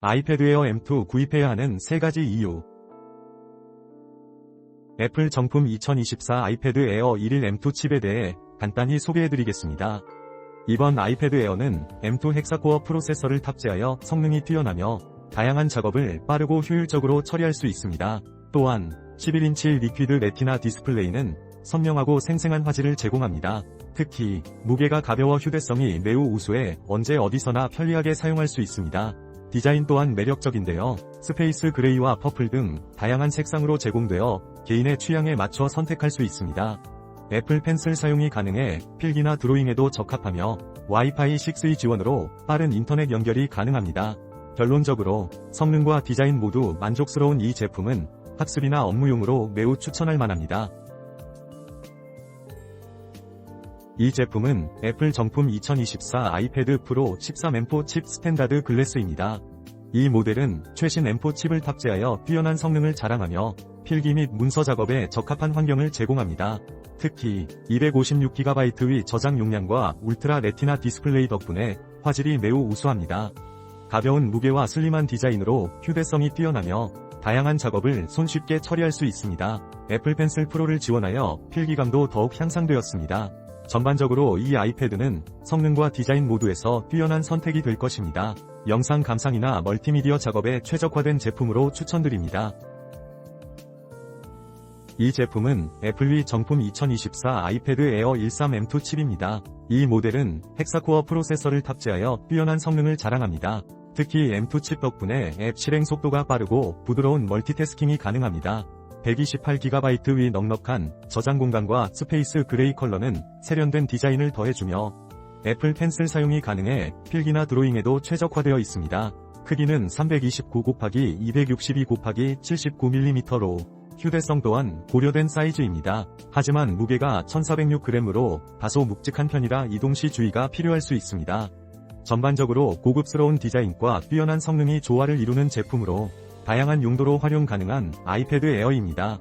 아이패드 에어 M2 구입해야 하는 3가지 이유. 애플 정품 2024 아이패드 에어 1일 M2 칩에 대해 간단히 소개해드리겠습니다. 이번 아이패드 에어는 M2 헥사코어 프로세서를 탑재하여 성능이 뛰어나며 다양한 작업을 빠르고 효율적으로 처리할 수 있습니다. 또한 11인치 리퀴드 레티나 디스플레이는 선명하고 생생한 화질을 제공합니다. 특히 무게가 가벼워 휴대성이 매우 우수해 언제 어디서나 편리하게 사용할 수 있습니다. 디자인 또한 매력적인데요. 스페이스 그레이와 퍼플 등 다양한 색상으로 제공되어 개인의 취향에 맞춰 선택할 수 있습니다. 애플 펜슬 사용이 가능해 필기나 드로잉에도 적합하며 와이파이 6E 지원으로 빠른 인터넷 연결이 가능합니다. 결론적으로 성능과 디자인 모두 만족스러운 이 제품은 학습이나 업무용으로 매우 추천할 만합니다. 이 제품은 애플 정품 2024 아이패드 프로 13 M4 칩 스탠다드 글래스입니다. 이 모델은 최신 M4 칩을 탑재하여 뛰어난 성능을 자랑하며 필기 및 문서 작업에 적합한 환경을 제공합니다. 특히 256GB 의 저장 용량과 울트라 레티나 디스플레이 덕분에 화질이 매우 우수합니다. 가벼운 무게와 슬림한 디자인으로 휴대성이 뛰어나며 다양한 작업을 손쉽게 처리할 수 있습니다. 애플 펜슬 프로를 지원하여 필기감도 더욱 향상되었습니다. 전반적으로 이 아이패드는 성능과 디자인 모두에서 뛰어난 선택이 될 것입니다. 영상 감상이나 멀티미디어 작업에 최적화된 제품으로 추천드립니다. 이 제품은 애플리 정품 2024 아이패드 에어 13 M2 칩입니다. 이 모델은 헥사코어 프로세서를 탑재하여 뛰어난 성능을 자랑합니다. 특히 M2 칩 덕분에 앱 실행 속도가 빠르고 부드러운 멀티태스킹이 가능합니다. 128GB 의 넉넉한 저장 공간과 스페이스 그레이 컬러는 세련된 디자인을 더해주며 애플 펜슬 사용이 가능해 필기나 드로잉에도 최적화되어 있습니다. 크기는 329 곱하기 262 곱하기 79mm로 휴대성 또한 고려된 사이즈입니다. 하지만 무게가 1406g으로 다소 묵직한 편이라 이동 시 주의가 필요할 수 있습니다. 전반적으로 고급스러운 디자인과 뛰어난 성능이 조화를 이루는 제품으로 다양한 용도로 활용 가능한 아이패드 에어입니다.